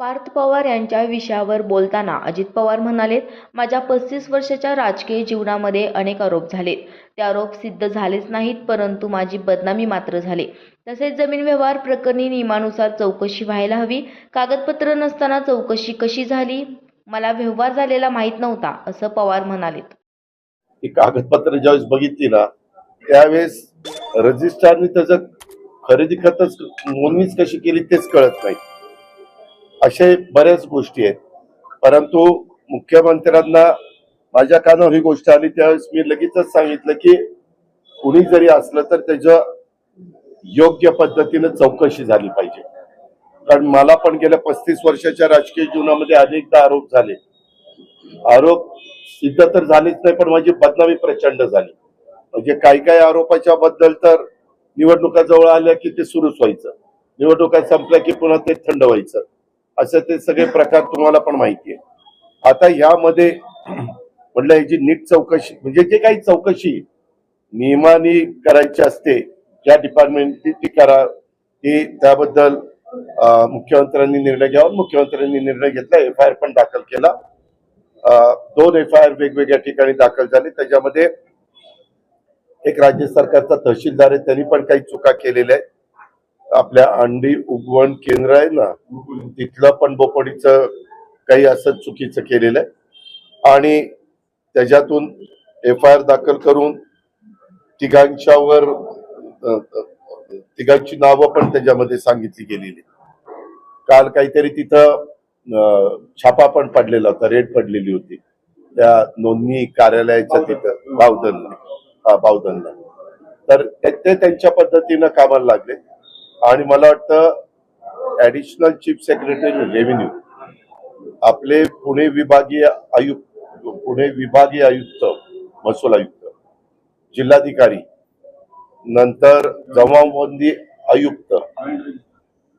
पार्थ पवार यांच्या विषयावर बोलताना अजित पवार म्हणाले माझ्या पस्तीस वर्षाच्या राजकीय जीवनामध्ये अनेक आरोप झालेत. ते आरोप सिद्ध झालेच नाहीत परंतु माझी बदनामी मात्र झाली. तसेच जमीन व्यवहार प्रकरणी नियमानुसार चौकशी व्हायला हवी. कागदपत्र नसताना चौकशी कशी झाली? मला व्यवहार झालेला माहीत नव्हता असं पवार म्हणालेत. कागदपत्र ज्यावेळेस बघितली ना त्यावेळेस रजिस्ट्रारने त्याचं खरेदी खतच नोंदणीच कशी केली तेच कळत नाही. असे बऱ्याच गोष्टी आहेत. परंतु मुख्यमंत्र्यांना माझ्या कानावर ही गोष्ट आली त्यावेळेस मी लगेचच सांगितलं की कुणी जरी असलं तर त्याचं योग्य पद्धतीनं चौकशी झाली पाहिजे. कारण मला पण गेल्या पस्तीस वर्षाच्या राजकीय जीवनामध्ये अनेकदा आरोप झाले. आरोप सिद्ध तर झालेच नाही पण माझी बदनामी प्रचंड झाली. म्हणजे काही काही आरोपाच्या बद्दल तर निवडणुका जवळ आल्या की ते सुरूच व्हायचं. निवडणुका संपल्या की पुन्हा ते थंड व्हायचं. असं ते सगळे प्रकार तुम्हाला पण माहिती आहे. आता यामध्ये म्हटलं जी नीट चौकशी म्हणजे जे काही चौकशी नियमाने करायची असते ज्या डिपार्टमेंटची ती करा ती त्याबद्दल मुख्यमंत्र्यांनी निर्णय घ्यावा. मुख्यमंत्र्यांनी निर्णय घेतला एफ आय आर पण दाखल केला. दोन एफ आय आर वेगवेगळ्या ठिकाणी दाखल झाले. त्याच्यामध्ये एक राज्य सरकारचा तहसीलदार आहे त्यांनी पण काही चुका केलेल्या आहेत. आपल्या अंडी उगवण केंद्र आहे ना तिथलं पण बोपडीचं काही असं चुकीचं केलेलं आहे. आणि त्याच्यातून एफ आय आर दाखल करून तिघांच्यावर तिघांची नावं पण त्याच्यामध्ये सांगितली गेलेली. काल काहीतरी तिथं छापा पण पडलेला होता रेड पडलेली होती. त्या नोंदणी कार्यालयाच्या तिथं बावधनला हा बावधनला तर ते त्यांच्या पद्धतीनं कामाला लागले. आणि मला वाटतं ऍडिशनल चीफ सेक्रेटरी रेव्हेन्यू आपले पुणे विभागीय आयुक्त पुणे विभागीय आयुक्त महसूल आयुक्त जिल्हाधिकारी नंतर जमावबंदी आयुक्त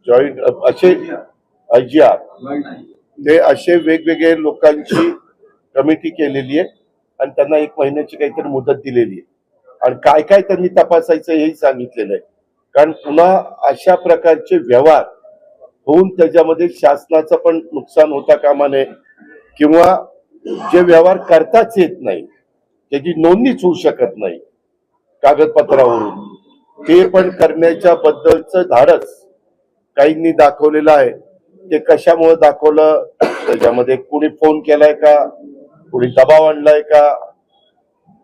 जॉईंट असे आय आर ते असे वेगवेगळे लोकांची कमिटी केलेली आहे आणि त्यांना एक महिन्याची काहीतरी मुदत दिलेली आहे. आणि काय काय त्यांनी तपासायचं हेही सांगितलेलं आहे. कारण पुन्हा अशा प्रकारचे व्यवहार होऊन त्याच्यामध्ये शासनाचं पण नुकसान होता कामा नये किंवा जे व्यवहार करताच येत नाही त्याची नोंदणीच होऊ शकत नाही कागदपत्रावरून. ते पण करण्याच्या बद्दलचं धाडस काहींनी दाखवलेलं आहे. ते कशामुळे दाखवलं? त्याच्यामध्ये कुणी फोन केलाय का? कुणी दबाव आणलाय का?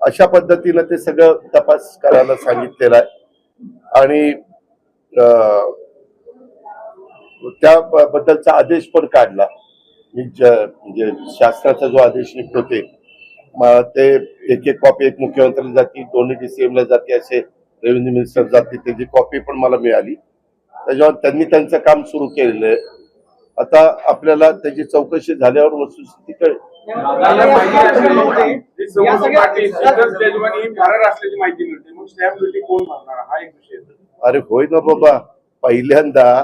अशा पद्धतीनं ते सगळं तपास करायला सांगितलेलं आहे. आणि अं, त्या बद्दलचा आदेश पण काढला. मी म्हणजे शासनाचा जो आदेश निघतो ते ते एक एक कॉपी एक मुख्यमंत्र्याला जाती दोन्ही डीसीएमला ला जाते असे रेव्हेन्यू मिनिस्टर जाते त्याची कॉपी पण मला मिळाली. त्याच्यावर त्यांनी त्यांचं काम सुरू केलेलं आहे. आता आपल्याला त्याची चौकशी झाल्यावर वस्तुस्थिती कळेल. अरे होय ना बाबा. पहिल्यांदा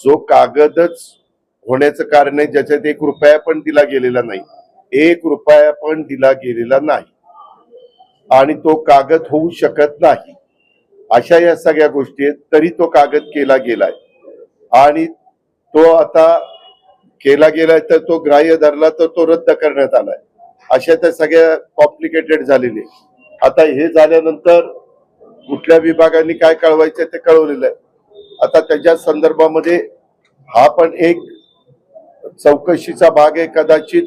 जो कागदच होण्याचं कारण आहे ज्याच्यात एक रुपया पण दिला गेलेला नाही. एक रुपया पण दिला गेलेला नाही. आणि तो कागद होऊ शकत नाही. अशा या सगळ्या गोष्टी आहेत. तरी तो कागद केला गेलाय. आणि तो आता केला गेलाय तर तो ग्राह्य धरला तर तो रद्द करण्यात आलाय. अशा त्या सगळ्या कॉम्प्लिकेटेड झालेले आता हे झाल्यानंतर कुठल्या विभागांनी काय कळवायचं ते कळवलेलं आहे. आता त्याच्या संदर्भामध्ये हा पण एक चौकशीचा भाग आहे कदाचित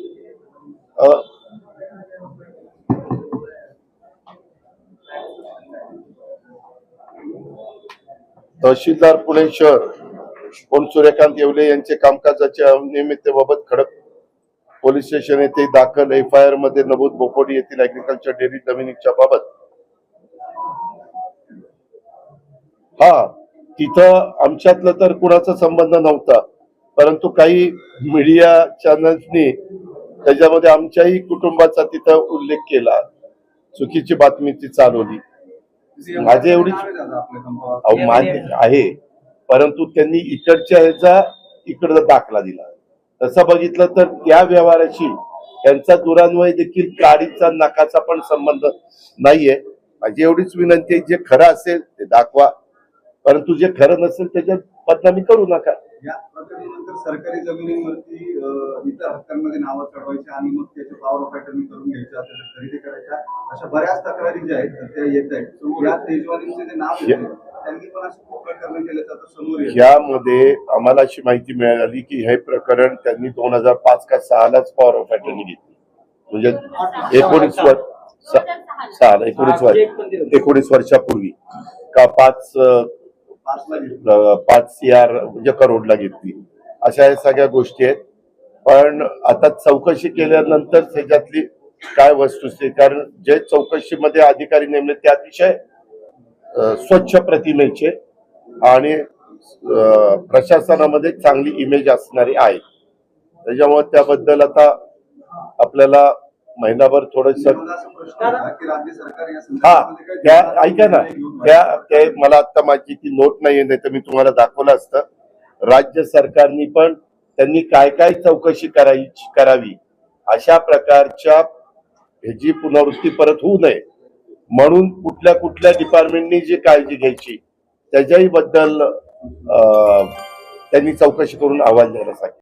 तहसीलदार पुणे शहर कोण सूर्यकांत येवले यांचे कामकाजाच्या अनियमिततेबाबत खडक पोलीस स्टेशन येथे दाखल एफ आय आरमध्ये नमूद बोपोडी येथील अग्रिकल्चर डेअरी जमिनीच्या बाबत. हा तिथं आमच्यातलं तर कुणाचा संबंध नव्हता परंतु काही मीडिया चॅनल्सनी त्याच्यामध्ये आमच्याही कुटुंबाचा तिथं उल्लेख केला. चुकीची बातमी ती चालवली. माझी एवढीच मान्य आहे परंतु त्यांनी इकडच्या ह्याचा इकडचा दाखला दिला. तसं बघितलं तर त्या व्यवहाराशी त्यांचा दुरान्वय देखील काडीचा नकाचा पण संबंध नाहीये. माझी एवढीच विनंती आहे जे खरं असेल ते दाखवा. परंतु जे खरं नसेल त्याच्यात बदनामी करू नका. या सरकारी जमिनीवरती इतर हक्कांमध्ये नावं चढवायची आणि मग त्याचे पॉवर ऑफ अटर्नी करून घ्यायच्या त्याच्या खरेदी करायच्या अशा बऱ्याच तक्रारी ज्या आहेत त्या येत आहेत. या तेजवानीचे जे नाव त्यांनी पण असे खूप प्रकरण केल्याचं आता समोर यामध्ये आम्हाला अशी माहिती मिळाली की हे प्रकरण त्यांनी दोन हजार पाच का सहालाच पॉवर ऑफ अटर्नी घेतली. म्हणजे एकोणीस वर्ष सहा एकोणीस वर्ष एकोणीस वर्षापूर्वी का पाच पाच सीआर म्हणजे करोडला घेतली. अशा या सगळ्या गोष्टी आहेत. पण आता चौकशी केल्यानंतर त्याच्यातली काय वस्तुस्थिती कारण जे चौकशीमध्ये अधिकारी नेमले ते अतिशय स्वच्छ प्रतिमेचे आणि प्रशासनामध्ये चांगली इमेज असणारी आहे. त्याच्यामुळे त्याबद्दल आता आपल्याला महिनाभर थोडस हा त्या ऐका ना. त्या मला आता माझी ती नोट नाहीये नाही तर मी तुम्हाला दाखवलं असतं. राज्य सरकारनी पण त्यांनी काय काय चौकशी करायची करावी अशा प्रकारच्या ह्याची पुनरावृत्ती परत होऊ नये. म्हणून कुठल्या कुठल्या डिपार्टमेंटनी जी काळजी घ्यायची त्याच्याही बद्दल त्यांनी चौकशी करून अहवाल द्यायला सांगितलं.